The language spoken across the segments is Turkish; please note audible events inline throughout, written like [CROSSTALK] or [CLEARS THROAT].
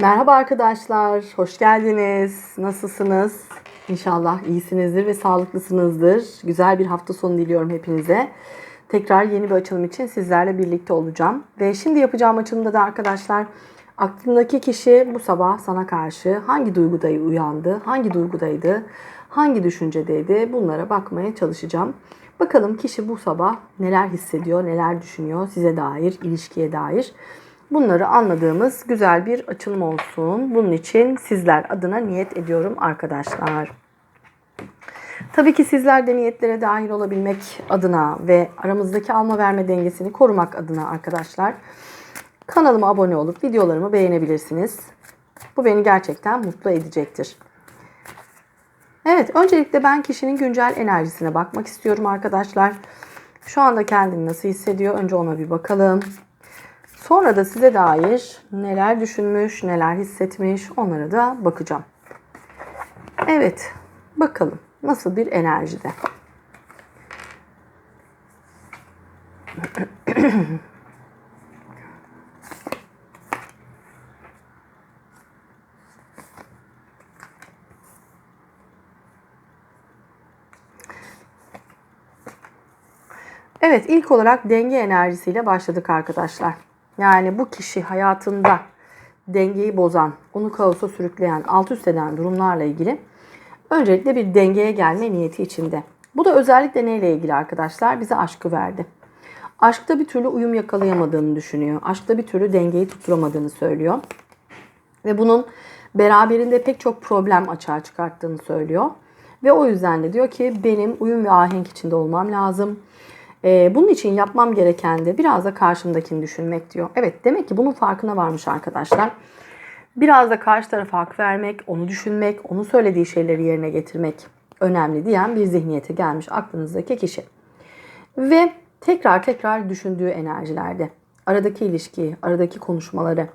Merhaba arkadaşlar, hoş geldiniz. Nasılsınız? İnşallah iyisinizdir ve sağlıklısınızdır. Güzel bir hafta sonu diliyorum hepinize. Tekrar yeni bir açılım için sizlerle birlikte olacağım. Ve şimdi yapacağım açılımda da arkadaşlar aklındaki kişi bu sabah sana karşı hangi duyguda uyandı, hangi duygudaydı, hangi düşüncedeydi bunlara bakmaya çalışacağım. Bakalım kişi bu sabah neler hissediyor, neler düşünüyor size dair, ilişkiye dair. Bunları anladığımız güzel bir açılım olsun. Bunun için sizler adına niyet ediyorum arkadaşlar. Tabii ki sizler de niyetlere dahil olabilmek adına ve aramızdaki alma verme dengesini korumak adına arkadaşlar kanalıma abone olup videolarımı beğenebilirsiniz. Bu beni gerçekten mutlu edecektir. Evet, öncelikle ben kişinin güncel enerjisine bakmak istiyorum arkadaşlar. Şu anda kendini nasıl hissediyor? Önce ona bir bakalım. Sonra da size dair neler düşünmüş, neler hissetmiş onlara da bakacağım. Evet, bakalım nasıl bir enerjide. Evet, ilk olarak denge enerjisiyle başladık arkadaşlar. Yani bu kişi hayatında dengeyi bozan, onu kaosa sürükleyen, alt üst eden durumlarla ilgili öncelikle bir dengeye gelme niyeti içinde. Bu da özellikle neyle ilgili arkadaşlar? Bize aşkı verdi. Aşkta bir türlü uyum yakalayamadığını düşünüyor. Aşkta bir türlü dengeyi tutturamadığını söylüyor. Ve bunun beraberinde pek çok problem açığa çıkarttığını söylüyor. Ve o yüzden de diyor ki benim uyum ve ahenk içinde olmam lazım. Ee, bunun için yapmam gereken de biraz da karşımdakini düşünmek diyor. Evet demek ki bunun farkına varmış arkadaşlar. Biraz da karşı tarafa hak vermek, onu düşünmek, onun söylediği şeyleri yerine getirmek önemli diyen bir zihniyete gelmiş aklınızdaki kişi. Ve tekrar tekrar düşündüğü enerjilerde aradaki ilişkiyi, aradaki konuşmaları,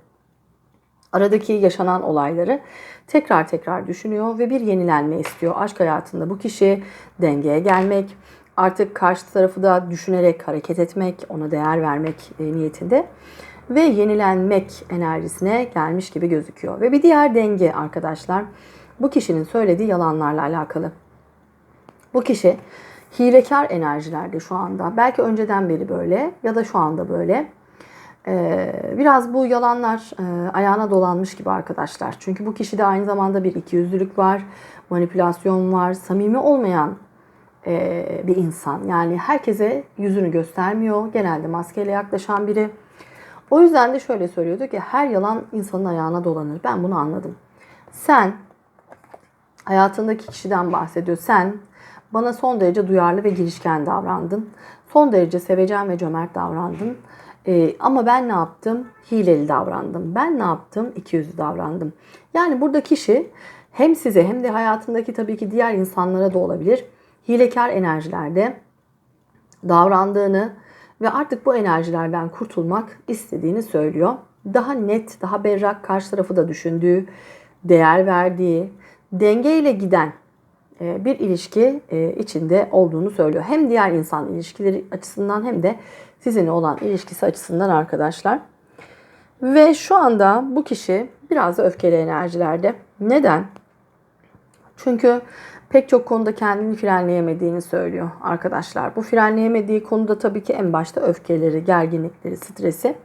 aradaki yaşanan olayları tekrar tekrar düşünüyor ve bir yenilenme istiyor. Aşk hayatında bu kişi dengeye gelmek, artık karşı tarafı da düşünerek hareket etmek, ona değer vermek e, niyetinde ve yenilenmek enerjisine gelmiş gibi gözüküyor. Ve bir diğer denge arkadaşlar bu kişinin söylediği yalanlarla alakalı. Bu kişi hilekar enerjilerde şu anda. Belki önceden beri böyle ya da şu anda böyle. Ee, biraz bu yalanlar e, ayağına dolanmış gibi arkadaşlar. Çünkü bu kişide aynı zamanda bir ikiyüzlülük var, manipülasyon var, samimi olmayan e, bir insan. Yani herkese yüzünü göstermiyor. Genelde maskeyle yaklaşan biri. O yüzden de şöyle söylüyordu ki her yalan insanın ayağına dolanır. Ben bunu anladım. Sen hayatındaki kişiden bahsediyor. Sen bana son derece duyarlı ve girişken davrandın. Son derece sevecen ve cömert davrandın. Ee, ama ben ne yaptım? Hileli davrandım. Ben ne yaptım? İkiyüzlü davrandım. Yani burada kişi hem size hem de hayatındaki tabii ki diğer insanlara da olabilir. Hilekar enerjilerde davrandığını ve artık bu enerjilerden kurtulmak istediğini söylüyor. Daha net, daha berrak karşı tarafı da düşündüğü, değer verdiği, dengeyle giden e, bir ilişki e, içinde olduğunu söylüyor. Hem diğer insan ilişkileri açısından hem de sizinle olan ilişkisi açısından arkadaşlar. Ve şu anda bu kişi biraz da öfkeli enerjilerde. Neden? Çünkü pek çok konuda kendini frenleyemediğini söylüyor arkadaşlar. Bu frenleyemediği konuda tabii ki en başta öfkeleri, gerginlikleri, stresi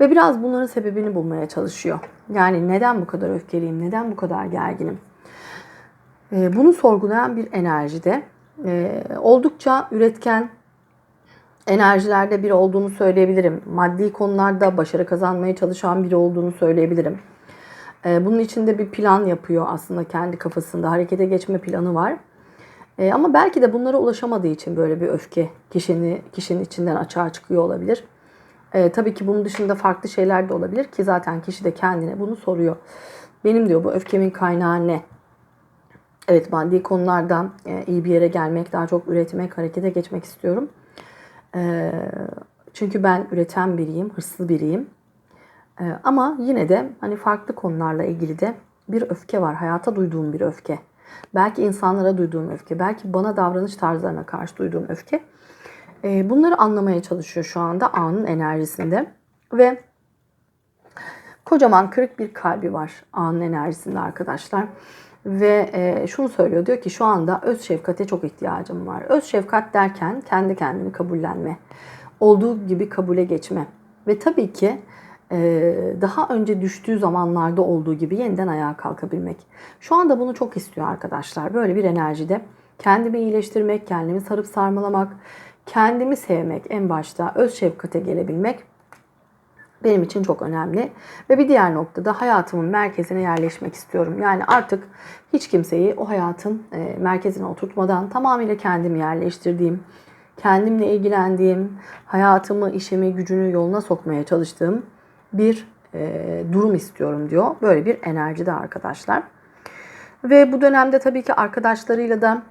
ve biraz bunların sebebini bulmaya çalışıyor. Yani neden bu kadar öfkeliyim, neden bu kadar gerginim? Ee, bunu sorgulayan bir enerjide ee, oldukça üretken enerjilerde biri olduğunu söyleyebilirim. Maddi konularda başarı kazanmaya çalışan biri olduğunu söyleyebilirim. Ee, bunun içinde bir plan yapıyor aslında kendi kafasında. Harekete geçme planı var. Ama belki de bunlara ulaşamadığı için böyle bir öfke kişinin, kişinin içinden açığa çıkıyor olabilir. Ee, tabii ki bunun dışında farklı şeyler de olabilir ki zaten kişi de kendine bunu soruyor. Benim diyor bu öfkemin kaynağı ne? Evet maddi konulardan e, iyi bir yere gelmek, daha çok üretmek, harekete geçmek istiyorum. E, çünkü ben üreten biriyim, hırslı biriyim. E, ama yine de hani farklı konularla ilgili de bir öfke var. Hayata duyduğum bir öfke. Belki insanlara duyduğum öfke, belki bana davranış tarzlarına karşı duyduğum öfke. Bunları anlamaya çalışıyor şu anda anın enerjisinde. Ve Kocaman kırık bir kalbi var anın enerjisinde arkadaşlar. Ve e, şunu söylüyor diyor ki şu anda öz şefkate çok ihtiyacım var. Öz şefkat derken kendi kendini kabullenme. Olduğu gibi kabule geçme. Ve tabii ki daha önce düştüğü zamanlarda olduğu gibi yeniden ayağa kalkabilmek. Şu anda bunu çok istiyor arkadaşlar. Böyle bir enerjide kendimi iyileştirmek, kendimi sarıp sarmalamak, kendimi sevmek en başta öz şefkate gelebilmek benim için çok önemli. Ve bir diğer noktada hayatımın merkezine yerleşmek istiyorum. Yani artık hiç kimseyi o hayatın e, merkezine oturtmadan tamamıyla kendimi yerleştirdiğim, kendimle ilgilendiğim, hayatımı, işimi, gücünü yoluna sokmaya çalıştığım bir e, durum istiyorum diyor. Böyle bir enerjide arkadaşlar. Ve bu dönemde tabii ki arkadaşlarıyla da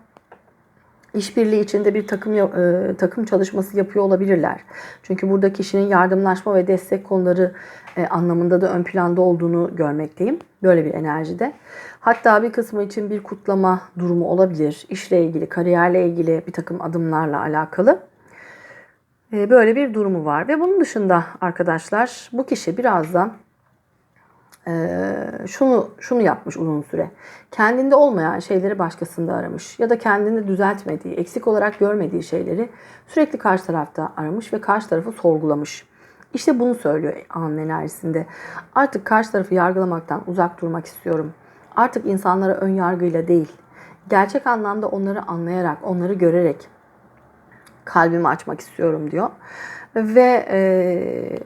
işbirliği içinde bir takım e, takım çalışması yapıyor olabilirler. Çünkü burada kişinin yardımlaşma ve destek konuları e, anlamında da ön planda olduğunu görmekteyim. Böyle bir enerjide. Hatta bir kısmı için bir kutlama durumu olabilir. İşle ilgili, kariyerle ilgili bir takım adımlarla alakalı. E, böyle bir durumu var. Ve bunun dışında arkadaşlar bu kişi biraz da şunu şunu yapmış uzun süre. Kendinde olmayan şeyleri başkasında aramış ya da kendinde düzeltmediği, eksik olarak görmediği şeyleri sürekli karşı tarafta aramış ve karşı tarafı sorgulamış. İşte bunu söylüyor anın enerjisinde. Artık karşı tarafı yargılamaktan uzak durmak istiyorum. Artık insanlara ön yargıyla değil, gerçek anlamda onları anlayarak, onları görerek kalbimi açmak istiyorum diyor. Ve e,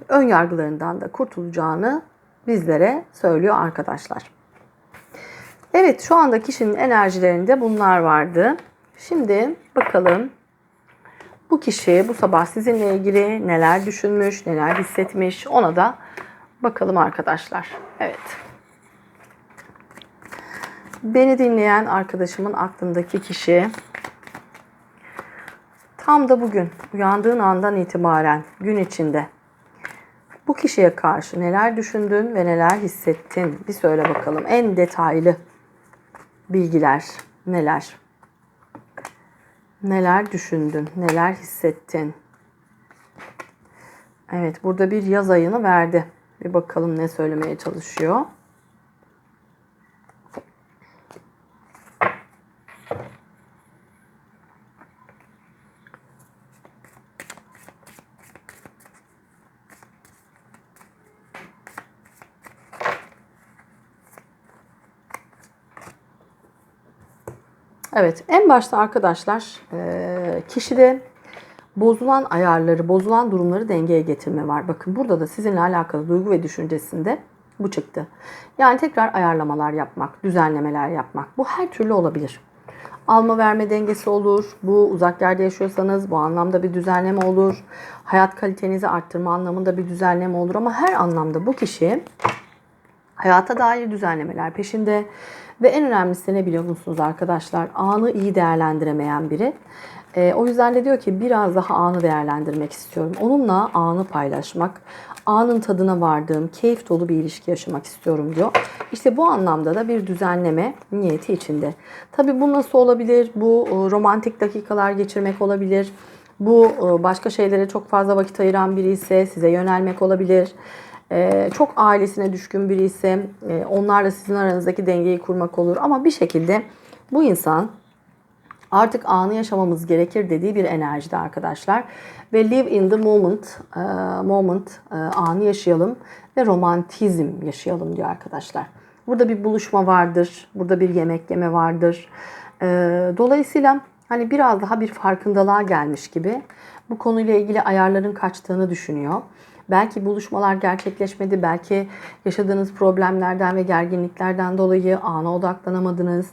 ön yargılarından da kurtulacağını bizlere söylüyor arkadaşlar. Evet şu anda kişinin enerjilerinde bunlar vardı. Şimdi bakalım bu kişi bu sabah sizinle ilgili neler düşünmüş, neler hissetmiş ona da bakalım arkadaşlar. Evet. Beni dinleyen arkadaşımın aklındaki kişi tam da bugün uyandığın andan itibaren gün içinde bu kişiye karşı neler düşündün ve neler hissettin? Bir söyle bakalım. En detaylı bilgiler neler? Neler düşündün? Neler hissettin? Evet, burada bir yaz ayını verdi. Bir bakalım ne söylemeye çalışıyor. Evet en başta arkadaşlar kişide bozulan ayarları, bozulan durumları dengeye getirme var. Bakın burada da sizinle alakalı duygu ve düşüncesinde bu çıktı. Yani tekrar ayarlamalar yapmak, düzenlemeler yapmak. Bu her türlü olabilir. Alma verme dengesi olur. Bu uzak yerde yaşıyorsanız bu anlamda bir düzenleme olur. Hayat kalitenizi arttırma anlamında bir düzenleme olur. Ama her anlamda bu kişi hayata dair düzenlemeler peşinde ve en önemlisi ne biliyor musunuz arkadaşlar? Anı iyi değerlendiremeyen biri. E, o yüzden de diyor ki biraz daha anı değerlendirmek istiyorum. Onunla anı paylaşmak, anın tadına vardığım, keyif dolu bir ilişki yaşamak istiyorum diyor. İşte bu anlamda da bir düzenleme niyeti içinde. Tabii bu nasıl olabilir? Bu e, romantik dakikalar geçirmek olabilir. Bu e, başka şeylere çok fazla vakit ayıran biri ise size yönelmek olabilir. Ee, çok ailesine düşkün biri ise e, onlarla sizin aranızdaki dengeyi kurmak olur. Ama bir şekilde bu insan artık anı yaşamamız gerekir dediği bir enerjide arkadaşlar. Ve live in the moment, e, moment e, anı yaşayalım ve romantizm yaşayalım diyor arkadaşlar. Burada bir buluşma vardır, burada bir yemek yeme vardır. Dolayısıyla hani biraz daha bir farkındalığa gelmiş gibi bu konuyla ilgili ayarların kaçtığını düşünüyor. Belki buluşmalar gerçekleşmedi, belki yaşadığınız problemlerden ve gerginliklerden dolayı ana odaklanamadınız.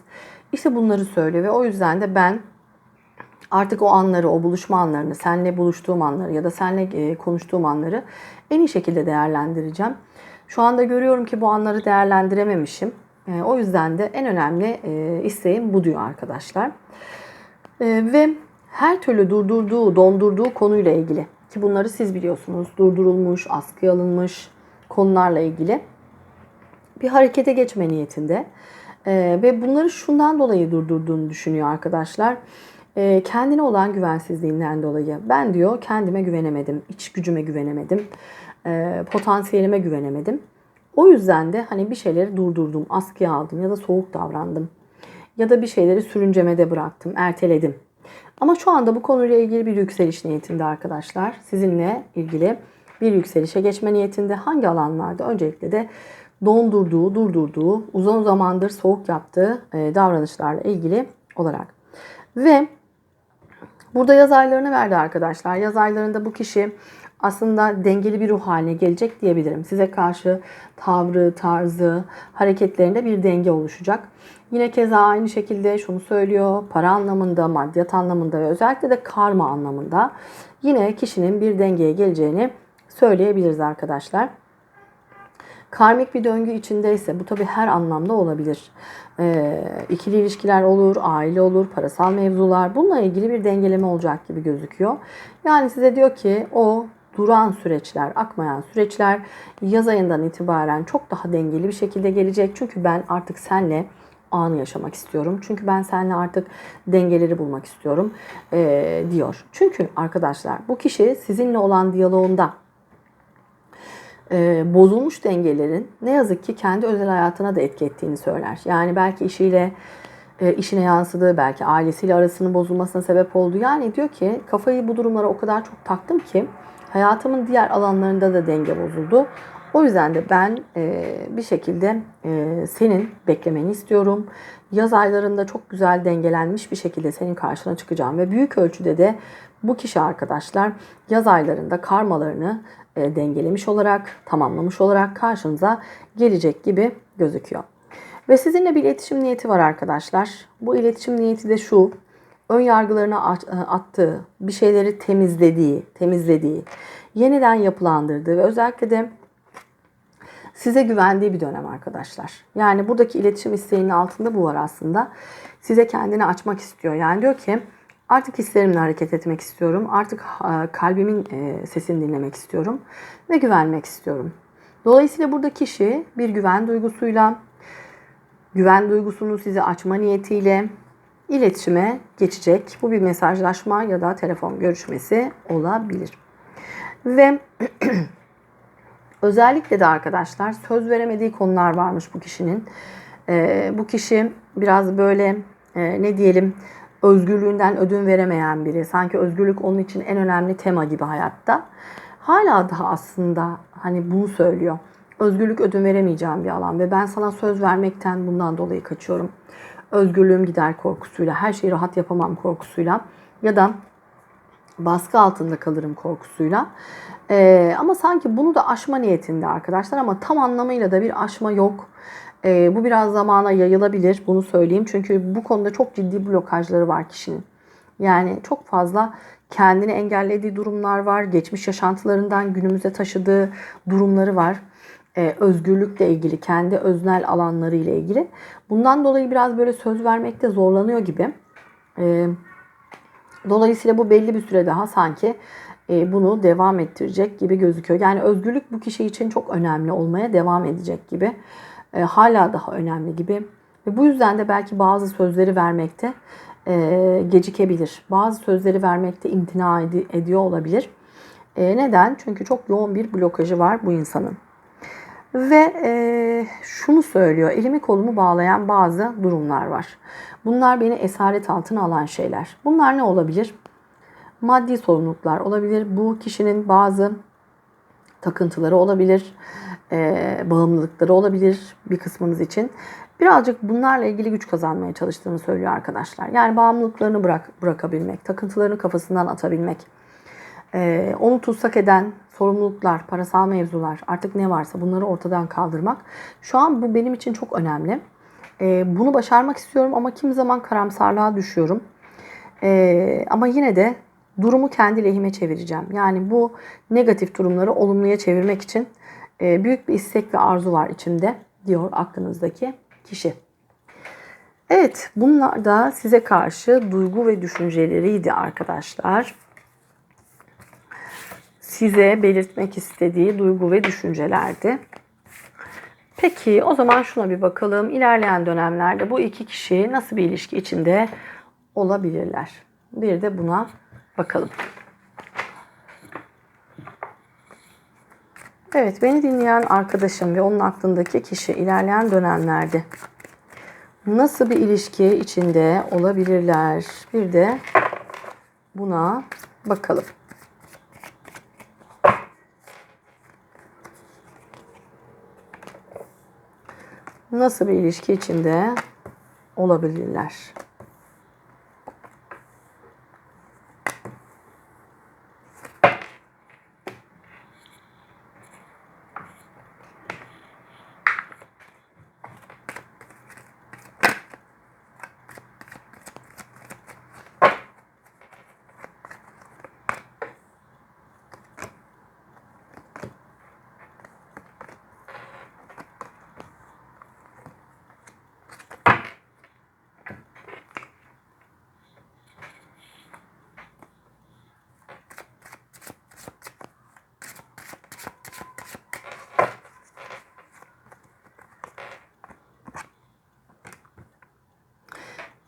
İşte bunları söylüyor ve o yüzden de ben artık o anları, o buluşma anlarını, seninle buluştuğum anları ya da seninle e, konuştuğum anları en iyi şekilde değerlendireceğim. Şu anda görüyorum ki bu anları değerlendirememişim. E, o yüzden de en önemli e, isteğim bu diyor arkadaşlar. Ve her türlü durdurduğu, dondurduğu konuyla ilgili ki bunları siz biliyorsunuz. Durdurulmuş, askıya alınmış konularla ilgili bir harekete geçme niyetinde. Ee, ve bunları şundan dolayı durdurduğunu düşünüyor arkadaşlar. Ee, kendine olan güvensizliğinden dolayı. Ben diyor kendime güvenemedim, iç gücüme güvenemedim, e, potansiyelime güvenemedim. O yüzden de hani bir şeyleri durdurdum, askıya aldım ya da soğuk davrandım. Ya da bir şeyleri sürüncemede bıraktım, erteledim. Ama şu anda bu konuyla ilgili bir yükseliş niyetinde arkadaşlar. Sizinle ilgili bir yükselişe geçme niyetinde hangi alanlarda? Öncelikle de dondurduğu, durdurduğu, uzun zamandır soğuk yaptığı e, davranışlarla ilgili olarak. Ve burada yaz aylarını verdi arkadaşlar. Yaz aylarında bu kişi aslında dengeli bir ruh haline gelecek diyebilirim. Size karşı tavrı, tarzı, hareketlerinde bir denge oluşacak. Yine keza aynı şekilde şunu söylüyor. Para anlamında, maddiyat anlamında ve özellikle de karma anlamında yine kişinin bir dengeye geleceğini söyleyebiliriz arkadaşlar. Karmik bir döngü içindeyse bu tabi her anlamda olabilir. Ee, ikili ilişkiler olur, aile olur, parasal mevzular bununla ilgili bir dengeleme olacak gibi gözüküyor. Yani size diyor ki o duran süreçler, akmayan süreçler yaz ayından itibaren çok daha dengeli bir şekilde gelecek. Çünkü ben artık senle anı yaşamak istiyorum. Çünkü ben seninle artık dengeleri bulmak istiyorum ee, diyor. Çünkü arkadaşlar bu kişi sizinle olan diyaloğunda e, bozulmuş dengelerin ne yazık ki kendi özel hayatına da etki ettiğini söyler. Yani belki işiyle e, işine yansıdığı, belki ailesiyle arasının bozulmasına sebep oldu. Yani diyor ki kafayı bu durumlara o kadar çok taktım ki hayatımın diğer alanlarında da denge bozuldu. O yüzden de ben e, bir şekilde e, senin beklemeni istiyorum. Yaz aylarında çok güzel dengelenmiş bir şekilde senin karşına çıkacağım ve büyük ölçüde de bu kişi arkadaşlar yaz aylarında karmalarını e, dengelemiş olarak, tamamlamış olarak karşınıza gelecek gibi gözüküyor. Ve sizinle bir iletişim niyeti var arkadaşlar. Bu iletişim niyeti de şu. Ön yargılarını attığı, bir şeyleri temizlediği, temizlediği, yeniden yapılandırdığı ve özellikle de size güvendiği bir dönem arkadaşlar. Yani buradaki iletişim isteğinin altında bu var aslında. Size kendini açmak istiyor. Yani diyor ki artık hislerimle hareket etmek istiyorum. Artık kalbimin e, sesini dinlemek istiyorum ve güvenmek istiyorum. Dolayısıyla burada kişi bir güven duygusuyla, güven duygusunu size açma niyetiyle iletişime geçecek. Bu bir mesajlaşma ya da telefon görüşmesi olabilir. Ve [CLEARS THROAT] Özellikle de arkadaşlar söz veremediği konular varmış bu kişinin. Ee, bu kişi biraz böyle e, ne diyelim özgürlüğünden ödün veremeyen biri. Sanki özgürlük onun için en önemli tema gibi hayatta. Hala daha aslında hani bunu söylüyor. Özgürlük ödün veremeyeceğim bir alan ve ben sana söz vermekten bundan dolayı kaçıyorum. Özgürlüğüm gider korkusuyla, her şeyi rahat yapamam korkusuyla ya da baskı altında kalırım korkusuyla. Ee, ama sanki bunu da aşma niyetinde arkadaşlar ama tam anlamıyla da bir aşma yok. Ee, bu biraz zamana yayılabilir bunu söyleyeyim. Çünkü bu konuda çok ciddi blokajları var kişinin. Yani çok fazla kendini engellediği durumlar var. Geçmiş yaşantılarından günümüze taşıdığı durumları var. Ee, özgürlükle ilgili, kendi öznel alanları ile ilgili. Bundan dolayı biraz böyle söz vermekte zorlanıyor gibi. Ee, dolayısıyla bu belli bir süre daha sanki e, bunu devam ettirecek gibi gözüküyor. Yani özgürlük bu kişi için çok önemli olmaya devam edecek gibi. E, hala daha önemli gibi. Ve bu yüzden de belki bazı sözleri vermekte e, gecikebilir. Bazı sözleri vermekte imtina ediyor olabilir. Neden? Çünkü çok yoğun bir blokajı var bu insanın. Ve e, şunu söylüyor, elimi kolumu bağlayan bazı durumlar var. Bunlar beni esaret altına alan şeyler. Bunlar ne olabilir? maddi sorumluluklar olabilir. Bu kişinin bazı takıntıları olabilir, e, bağımlılıkları olabilir bir kısmınız için. Birazcık bunlarla ilgili güç kazanmaya çalıştığını söylüyor arkadaşlar. Yani bağımlılıklarını bırak, bırakabilmek, takıntılarını kafasından atabilmek, e, onu tutsak eden sorumluluklar, parasal mevzular, artık ne varsa bunları ortadan kaldırmak. Şu an bu benim için çok önemli. E, bunu başarmak istiyorum ama kimi zaman karamsarlığa düşüyorum. E, ama yine de durumu kendi lehime çevireceğim. Yani bu negatif durumları olumluya çevirmek için e, büyük bir istek ve arzu var içimde diyor aklınızdaki kişi. Evet bunlar da size karşı duygu ve düşünceleriydi arkadaşlar. Size belirtmek istediği duygu ve düşüncelerdi. Peki o zaman şuna bir bakalım. İlerleyen dönemlerde bu iki kişi nasıl bir ilişki içinde olabilirler? Bir de buna Bakalım. Evet beni dinleyen arkadaşım ve onun aklındaki kişi ilerleyen dönemlerde nasıl bir ilişki içinde olabilirler? Bir de buna bakalım. Nasıl bir ilişki içinde olabilirler?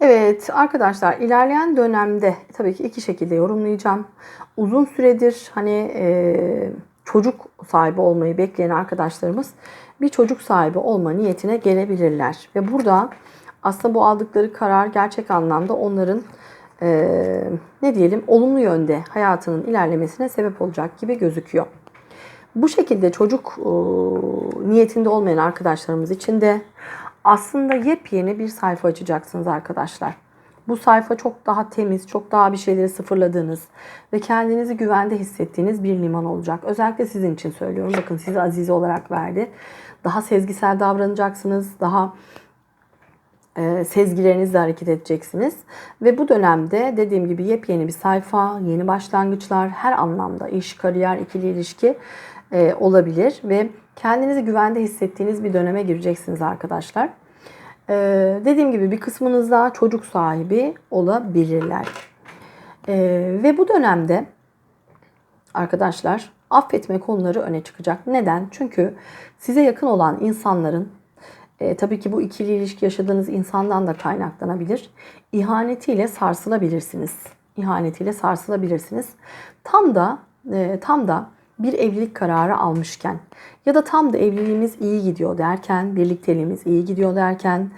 Evet arkadaşlar ilerleyen dönemde tabii ki iki şekilde yorumlayacağım. Uzun süredir hani e, çocuk sahibi olmayı bekleyen arkadaşlarımız bir çocuk sahibi olma niyetine gelebilirler. Ve burada aslında bu aldıkları karar gerçek anlamda onların e, ne diyelim olumlu yönde hayatının ilerlemesine sebep olacak gibi gözüküyor. Bu şekilde çocuk e, niyetinde olmayan arkadaşlarımız için de aslında yepyeni bir sayfa açacaksınız arkadaşlar. Bu sayfa çok daha temiz, çok daha bir şeyleri sıfırladığınız ve kendinizi güvende hissettiğiniz bir liman olacak. Özellikle sizin için söylüyorum. Bakın sizi Azize olarak verdi. Daha sezgisel davranacaksınız. Daha e, sezgilerinizle hareket edeceksiniz. Ve bu dönemde dediğim gibi yepyeni bir sayfa, yeni başlangıçlar, her anlamda iş, kariyer, ikili ilişki e, olabilir. Ve kendinizi güvende hissettiğiniz bir döneme gireceksiniz arkadaşlar. Ee, dediğim gibi bir kısmınız daha çocuk sahibi olabilirler. Ee, ve bu dönemde arkadaşlar affetme konuları öne çıkacak. Neden? Çünkü size yakın olan insanların e, tabii ki bu ikili ilişki yaşadığınız insandan da kaynaklanabilir. İhanetiyle sarsılabilirsiniz. İhanetiyle sarsılabilirsiniz. Tam da e, tam da bir evlilik kararı almışken ya da tam da evliliğimiz iyi gidiyor derken, birlikteliğimiz iyi gidiyor derken,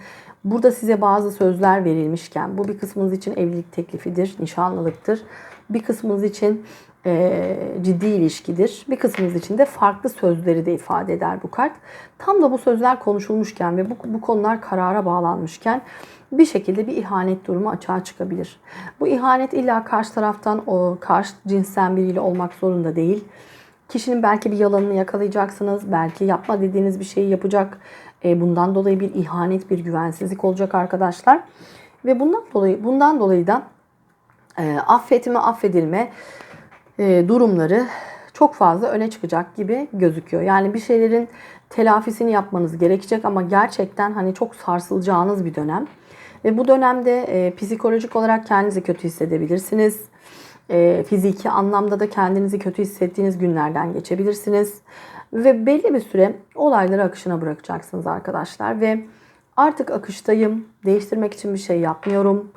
burada size bazı sözler verilmişken, bu bir kısmınız için evlilik teklifidir, nişanlılıktır. Bir kısmınız için e, ciddi ilişkidir. Bir kısmınız için de farklı sözleri de ifade eder bu kart. Tam da bu sözler konuşulmuşken ve bu, bu konular karara bağlanmışken bir şekilde bir ihanet durumu açığa çıkabilir. Bu ihanet illa karşı taraftan o karşı cinsten biriyle olmak zorunda değil. Kişinin belki bir yalanını yakalayacaksınız. Belki yapma dediğiniz bir şeyi yapacak. E, bundan dolayı bir ihanet, bir güvensizlik olacak arkadaşlar. Ve bundan dolayı bundan dolayı da e, affetme, affedilme e, durumları çok fazla öne çıkacak gibi gözüküyor. Yani bir şeylerin telafisini yapmanız gerekecek ama gerçekten hani çok sarsılacağınız bir dönem. Ve bu dönemde e, psikolojik olarak kendinizi kötü hissedebilirsiniz. E, fiziki anlamda da kendinizi kötü hissettiğiniz günlerden geçebilirsiniz. Ve belli bir süre olayları akışına bırakacaksınız arkadaşlar. Ve artık akıştayım, değiştirmek için bir şey yapmıyorum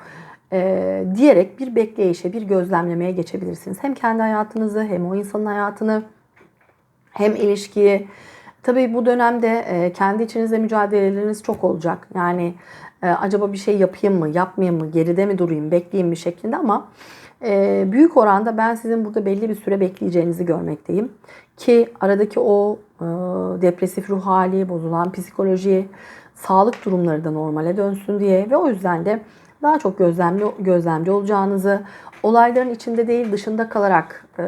e, diyerek bir bekleyişe, bir gözlemlemeye geçebilirsiniz. Hem kendi hayatınızı hem o insanın hayatını hem ilişkiyi. Tabii bu dönemde e, kendi içinizde mücadeleleriniz çok olacak. Yani e, acaba bir şey yapayım mı, yapmayayım mı, geride mi durayım, bekleyeyim mi şeklinde ama e, büyük oranda ben sizin burada belli bir süre bekleyeceğinizi görmekteyim. Ki aradaki o e, depresif ruh hali, bozulan psikoloji, sağlık durumları da normale dönsün diye ve o yüzden de daha çok gözlemli gözlemci olacağınızı, olayların içinde değil dışında kalarak e,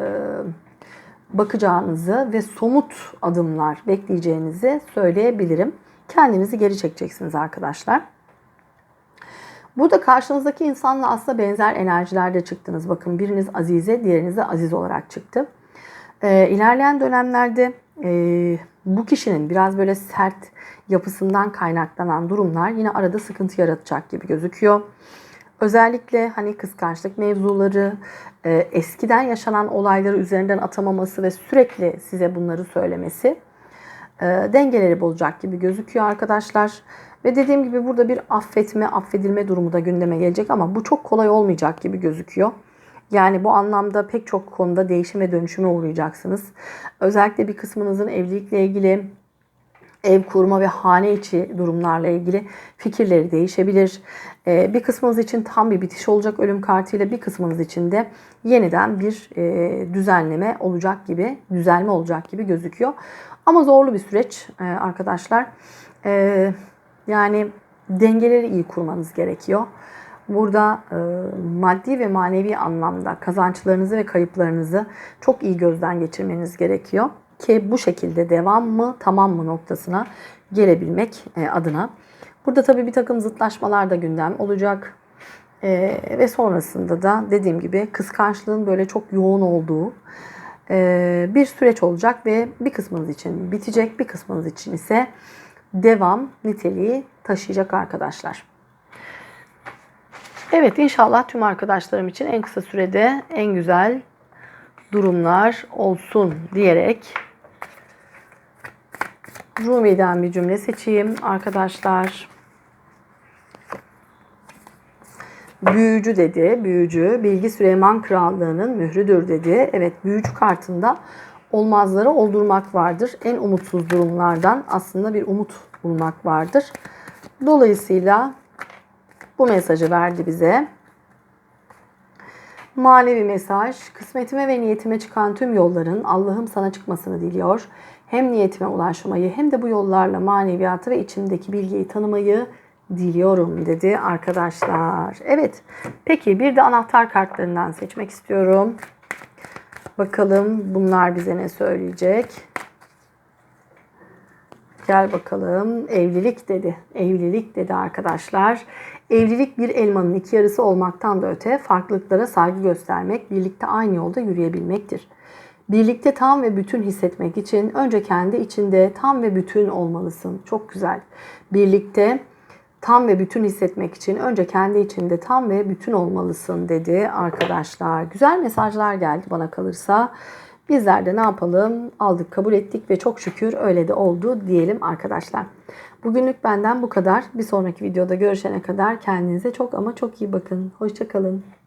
bakacağınızı ve somut adımlar bekleyeceğinizi söyleyebilirim. Kendinizi geri çekeceksiniz arkadaşlar. Burada karşınızdaki insanla aslında benzer enerjilerde çıktınız. Bakın biriniz Azize, diğeriniz de Aziz olarak çıktı. Ee, ilerleyen dönemlerde e, bu kişinin biraz böyle sert yapısından kaynaklanan durumlar yine arada sıkıntı yaratacak gibi gözüküyor. Özellikle hani kıskançlık mevzuları, e, eskiden yaşanan olayları üzerinden atamaması ve sürekli size bunları söylemesi e, dengeleri bozacak gibi gözüküyor arkadaşlar. Ve dediğim gibi burada bir affetme, affedilme durumu da gündeme gelecek ama bu çok kolay olmayacak gibi gözüküyor. Yani bu anlamda pek çok konuda değişim ve dönüşüme uğrayacaksınız. Özellikle bir kısmınızın evlilikle ilgili ev kurma ve hane içi durumlarla ilgili fikirleri değişebilir. Ee, bir kısmınız için tam bir bitiş olacak ölüm kartıyla bir kısmınız için de yeniden bir e, düzenleme olacak gibi, düzelme olacak gibi gözüküyor. Ama zorlu bir süreç e, arkadaşlar. Yani dengeleri iyi kurmanız gerekiyor. Burada e, maddi ve manevi anlamda kazançlarınızı ve kayıplarınızı çok iyi gözden geçirmeniz gerekiyor ki bu şekilde devam mı tamam mı noktasına gelebilmek e, adına. Burada tabii bir takım zıtlaşmalar da gündem olacak. E, ve sonrasında da dediğim gibi kıskançlığın böyle çok yoğun olduğu e, bir süreç olacak ve bir kısmınız için bitecek, bir kısmınız için ise devam niteliği taşıyacak arkadaşlar. Evet inşallah tüm arkadaşlarım için en kısa sürede en güzel durumlar olsun diyerek Rumi'den bir cümle seçeyim arkadaşlar. Büyücü dedi, büyücü. Bilgi Süleyman Krallığı'nın mührüdür dedi. Evet, büyücü kartında olmazları oldurmak vardır. En umutsuz durumlardan aslında bir umut bulmak vardır. Dolayısıyla bu mesajı verdi bize. Manevi mesaj, kısmetime ve niyetime çıkan tüm yolların Allah'ım sana çıkmasını diliyor. Hem niyetime ulaşmayı hem de bu yollarla maneviyatı ve içimdeki bilgiyi tanımayı diliyorum dedi arkadaşlar. Evet, peki bir de anahtar kartlarından seçmek istiyorum. Bakalım bunlar bize ne söyleyecek. Gel bakalım. Evlilik dedi. Evlilik dedi arkadaşlar. Evlilik bir elmanın iki yarısı olmaktan da öte farklılıklara saygı göstermek, birlikte aynı yolda yürüyebilmektir. Birlikte tam ve bütün hissetmek için önce kendi içinde tam ve bütün olmalısın. Çok güzel. Birlikte tam ve bütün hissetmek için önce kendi içinde tam ve bütün olmalısın dedi arkadaşlar. Güzel mesajlar geldi bana kalırsa. Bizler de ne yapalım? Aldık, kabul ettik ve çok şükür öyle de oldu diyelim arkadaşlar. Bugünlük benden bu kadar. Bir sonraki videoda görüşene kadar kendinize çok ama çok iyi bakın. Hoşçakalın.